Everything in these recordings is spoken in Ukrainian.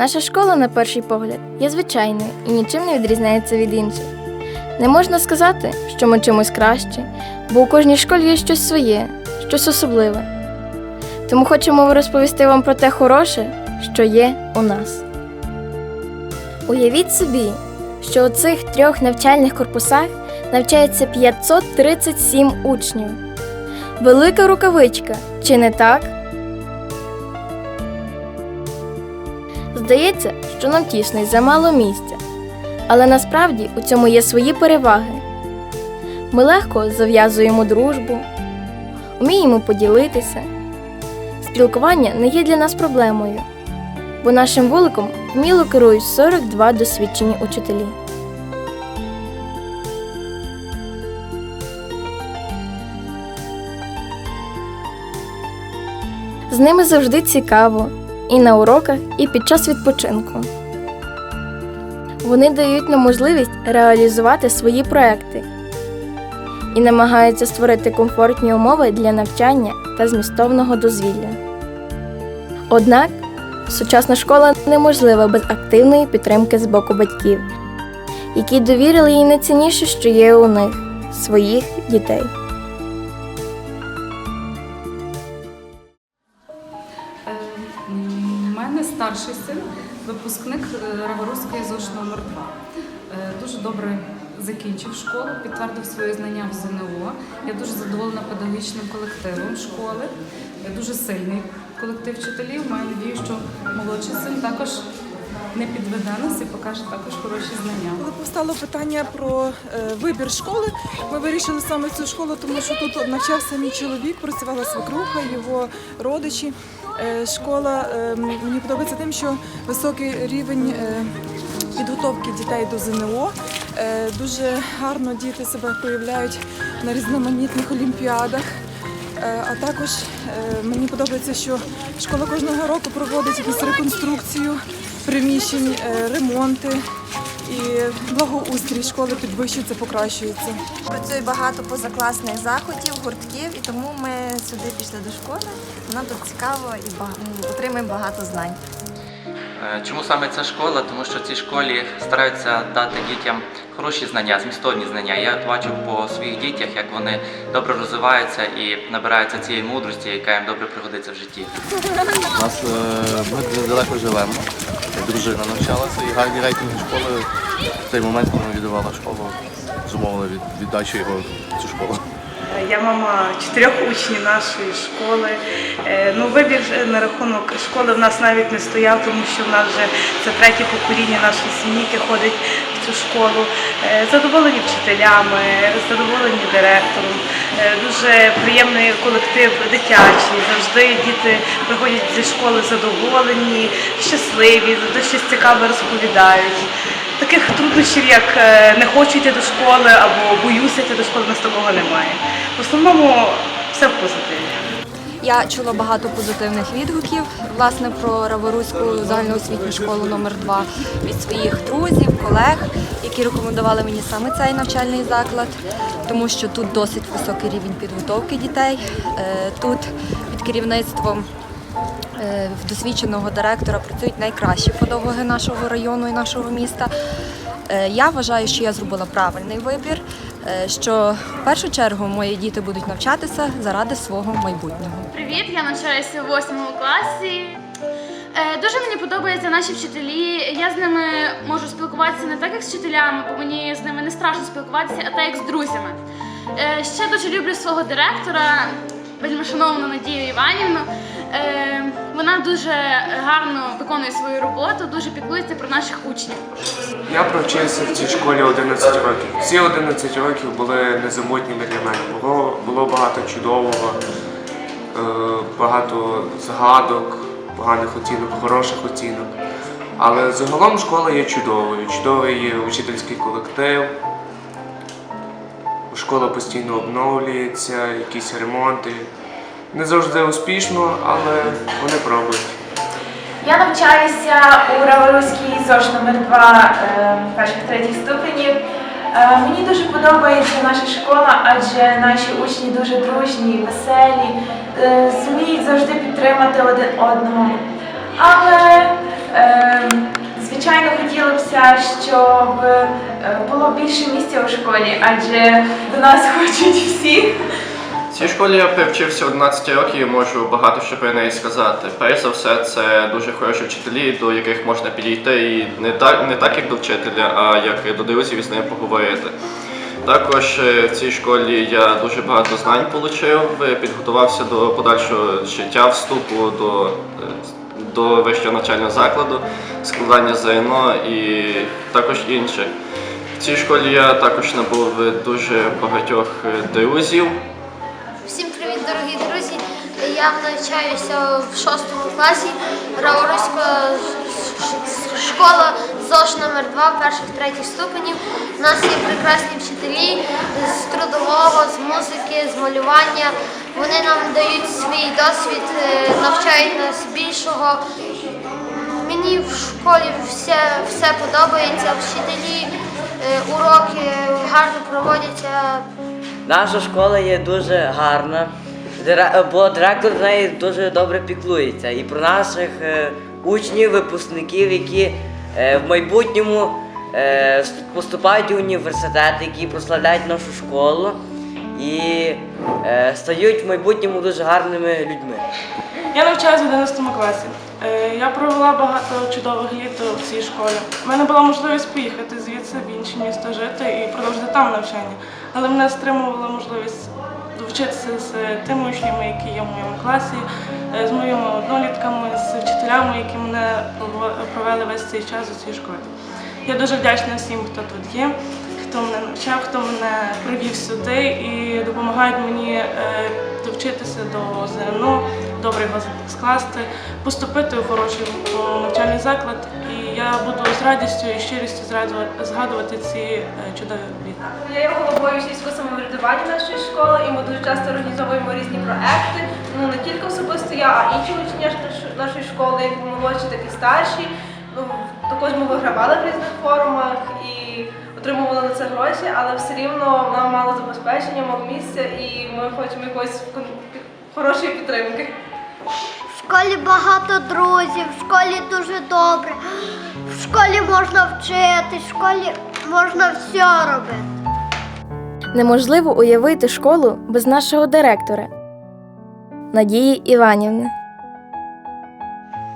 Наша школа, на перший погляд, є звичайною і нічим не відрізняється від інших. Не можна сказати, що ми чимось кращі, бо у кожній школі є щось своє, щось особливе. Тому хочемо розповісти вам про те хороше, що є у нас. Уявіть собі, що у цих трьох навчальних корпусах навчається 537 учнів. Велика рукавичка, чи не так? Здається, що нам тісно і замало місця. Але насправді у цьому є свої переваги. Ми легко зав'язуємо дружбу, вміємо поділитися. Спілкування не є для нас проблемою, бо нашим вуликом вміло керують 42 досвідчені учителі. З ними завжди цікаво і на уроках, і під час відпочинку. Вони дають нам можливість реалізувати свої проекти і намагаються створити комфортні умови для навчання та змістовного дозвілля. Однак сучасна школа неможлива без активної підтримки з боку батьків, які довірили їй найцінніше, що є у них своїх дітей. Закінчив школу, підтвердив свої знання в ЗНО. Я дуже задоволена педагогічним колективом школи. Е, Дуже сильний колектив вчителів. Маю надію, що молодший син також не підведе нас і покаже також хороші знання. Коли постало питання про е, вибір школи, ми вирішили саме цю школу, тому що тут навчався мій чоловік, працювала свекруха, його родичі. Е, школа е, мені подобається тим, що високий рівень підготовки дітей до ЗНО. Е, дуже гарно діти себе проявляють на різноманітних олімпіадах. Е, А також е, мені подобається, що школа кожного року проводить якусь реконструкцію приміщень, ремонти і благоустрій школи підвищується, покращується. Працює багато позакласних заходів, гуртків, і тому ми сюди пішли до школи. Нам тут цікаво і ба- отримуємо багато знань. Е, Чому саме ця школа? Тому що в цій школі стараються дати дітям хороші знання, змістовні знання. Я бачу по своїх дітях, як вони добре розвиваються і набираються цієї мудрості, яка їм добре пригодиться в житті. У нас е, ми недалеко живемо. Дружина навчалася і гарні рейтинги школи. В цей момент, коли віддавала школу, зумовили від віддачу його в цю школу. Я мама чотирьох учнів нашої школи. Е, Ну, вибір е, на рахунок школи в нас навіть не стояв, тому що в нас вже це третє покоління нашої сім'ї, яке ходить в цю школу. Е, Задоволені вчителями, задоволені директором. Дуже приємний колектив дитячий. Завжди діти приходять зі школи задоволені, щасливі, завжди щось цікаве розповідають. Таких труднощів, як не хочу йти до школи або боюся йти до школи, у нас такого немає. В основному все в позитиві. Я чула багато позитивних відгуків власне про Раворуську загальноосвітню школу номер 2 від своїх друзів, колег, які рекомендували мені саме цей навчальний заклад, тому що тут досить високий рівень підготовки дітей. Е, Тут під керівництвом е, досвідченого директора працюють найкращі педагоги нашого району і нашого міста. Е, Я вважаю, що я зробила правильний вибір, що в першу чергу мої діти будуть навчатися заради свого майбутнього. Привіт, я навчаюся в 8 класі. Е, Дуже мені подобаються наші вчителі. Я з ними можу спілкуватися не так, як з вчителями, бо мені з ними не страшно спілкуватися, а так як з друзями. Е, Ще дуже люблю свого директора, вельмишановну Надію Іванівну. Е, Вона дуже гарно виконує свою роботу, дуже піклується про наших учнів. Я провчився в цій школі 11 років. Всі 11 років були незабутніми для мене. Було, було багато чудового, е, багато згадок, поганих оцінок, хороших оцінок. Але загалом школа є чудовою. Чудовий є учительський колектив. Школа постійно обновлюється, якісь ремонти. Не завжди успішно, але вони пробують. Я навчаюся у Раворуській ЗОЖ номер 2 е, перших третіх ступенів. Е, Мені дуже подобається наша школа, адже наші учні дуже дружні, веселі, е, зуміють завжди підтримати один одного. Але Е, Звичайно, хотілося щоб е, було більше місця у школі, адже до нас хочуть всі. В цій школі я привчився 11 років і можу багато що про неї сказати. Перш за все, це дуже хороші вчителі, до яких можна підійти і не так, не так як до вчителя, а як до друзів і з ним поговорити. Також е, в цій школі я дуже багато знань отримав, підготувався до подальшого життя, вступу до, е, до вищого навчального закладу, складання ЗНО і також інших. В цій школі я також набув дуже багатьох е, друзів. Всім привіт, дорогі друзі! Я навчаюся в шостому класі Раворуська школа ЗОШ номер 2 перших третіх ступенів. У нас є прекрасні вчителі з трудового, з музики, з малювання. Вони нам дають свій досвід, е, навчають нас більшого. Мені в школі все, все подобається, вчителі, е, уроки гарно проводяться. Наша школа є дуже гарна, бо директор з неї дуже добре піклується. І про наших е, учнів, випускників, які е, в майбутньому е, поступають у університет, які прославляють нашу школу і е, стають в майбутньому дуже гарними людьми. Я навчаюся в 11 класі. Е, Я провела багато чудових літ в цій школі. У мене була можливість поїхати звідси в інше місто жити і продовжити там навчання. Але мене стримувала можливість вчитися з тими учнями, які є в моєму класі, е, з моїми однолітками, з вчителями, які мене провели весь цей час у цій школі. Я дуже вдячна всім, хто тут є, хто мене привів сюди і допомагають мені е, довчитися до ЗНО, добре його скласти, поступити у хороший навчальний заклад. І я буду з радістю і щирістю згадувати ці е, чудові літа. Я є головою сільського самоврядування нашої школи, і ми дуже часто організовуємо різні проекти. Ну не тільки особисто я, а інші учні нашої школи, як молодші, так і старші. Ну також ми вигравали в різних форумах і отримували це гроші, але все рівно нам мало забезпечення, мало місця, і ми хочемо якоїсь хорошої підтримки. В школі багато друзів, в школі дуже добре. В школі можна вчити, в школі можна все робити. Неможливо уявити школу без нашого директора Надії Іванівни.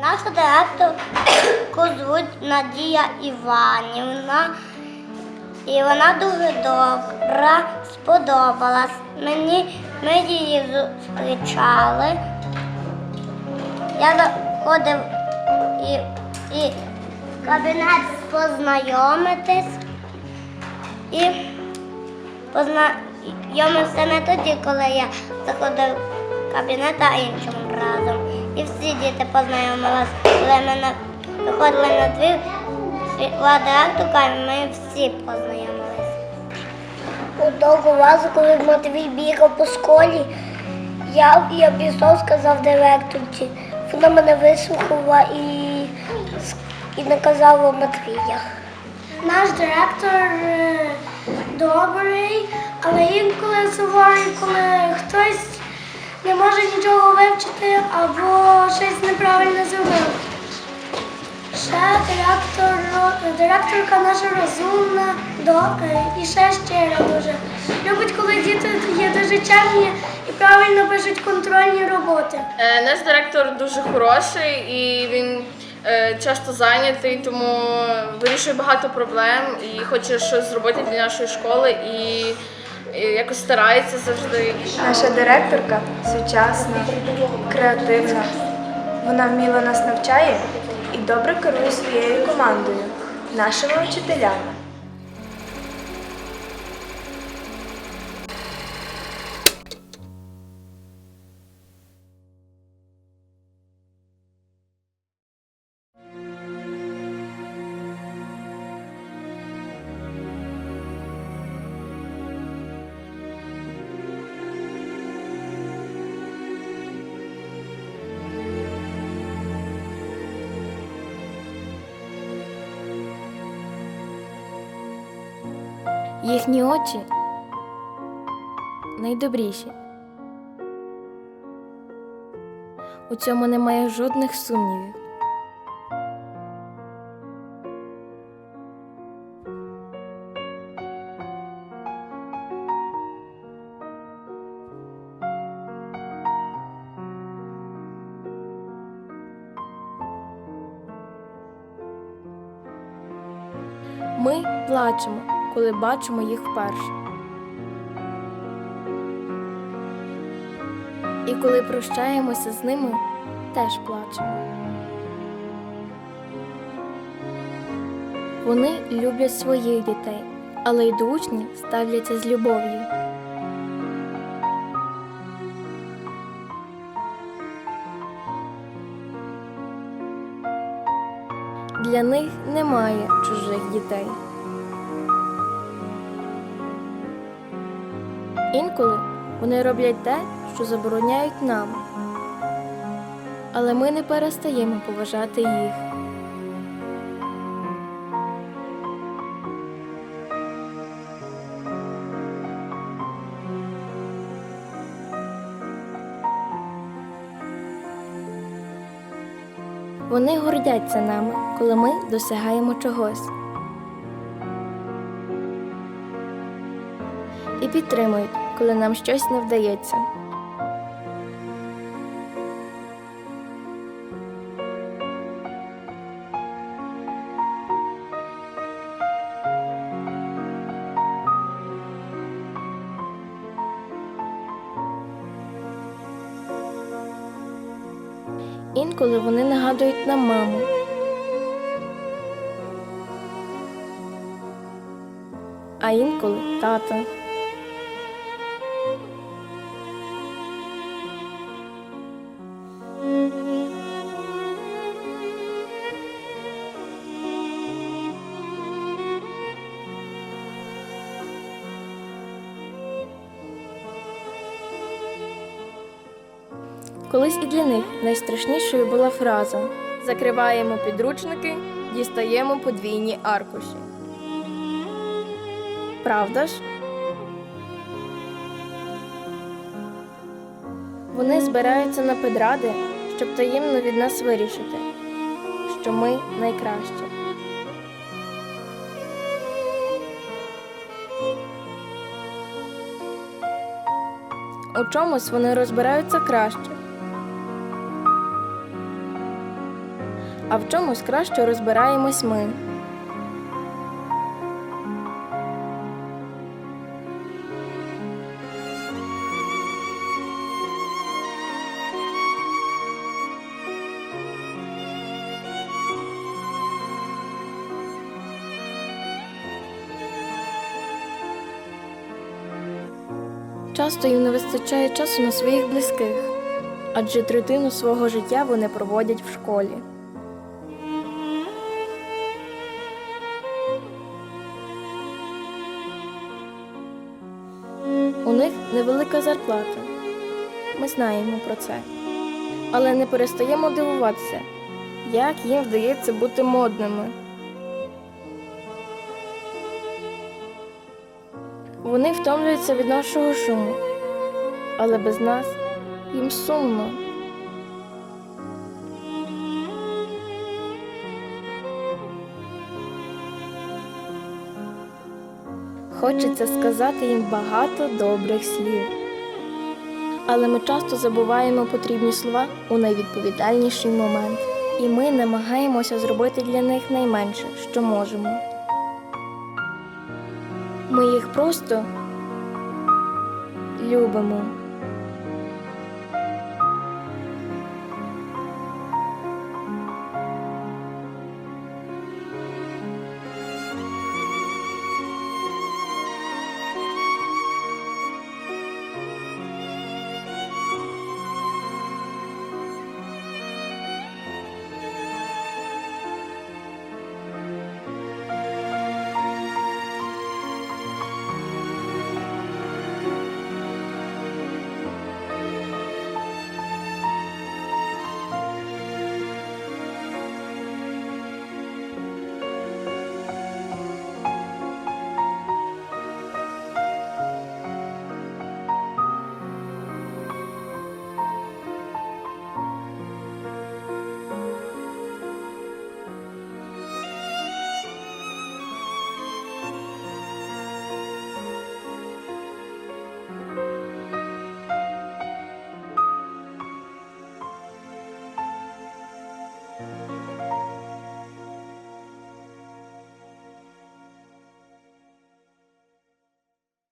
Наша директорку звуть Надія Іванівна. І вона дуже добра, сподобалась. Мені ми її зустрічали. Я заходив і, і в кабінет познайомитись. І познайомився не тоді, коли я заходив в кабінет, а іншим разом. І всі діти познайомилися, коли ми виходили на двір, директорка, і ми всі познайомилися. Одного разу, коли Матвій бігав по школі, я, я пішов, сказав директорці. Вона мене вислухала і, і наказала Матвія. Наш директор е, добрий, але інколи суворий, коли хтось не може нічого вивчити або щось неправильно зробив. Ще директор, директорка наша розумна до, е, і ще щира дуже. Любить, коли діти є дуже чемні і правильно пишуть контрольні роботи. Е, Наш директор дуже хороший і він е, часто зайнятий, тому вирішує багато проблем і хоче щось зробити для нашої школи і, і якось старається завжди. Наша директорка сучасна, креативна. Вона вміло нас навчає добре керує своєю командою, нашими вчителями. Їхні очі найдобріші. У цьому немає жодних сумнівів. Ми плачемо коли бачимо їх вперше. І коли прощаємося з ними, теж плачемо. Вони люблять своїх дітей, але й до учнів ставляться з любов'ю. Для них немає чужих дітей. Інколи вони роблять те, що забороняють нам, але ми не перестаємо поважати їх. Вони гордяться нами, коли ми досягаємо чогось. І підтримують, коли нам щось не вдається. Інколи вони нагадують нам маму. А інколи тата. Найстрашнішою була фраза Закриваємо підручники, дістаємо подвійні аркуші. Правда ж? Вони збираються на педради, щоб таємно від нас вирішити, що ми найкращі. У чомусь вони розбираються краще, а в чомусь краще розбираємось ми. Часто їм не вистачає часу на своїх близьких, адже третину свого життя вони проводять в школі. У них невелика зарплата. Ми знаємо про це. Але не перестаємо дивуватися, як їм вдається бути модними. Вони втомлюються від нашого шуму, але без нас їм сумно. Хочеться сказати їм багато добрих слів. Але ми часто забуваємо потрібні слова у найвідповідальніший момент, і ми намагаємося зробити для них найменше, що можемо. Ми їх просто любимо.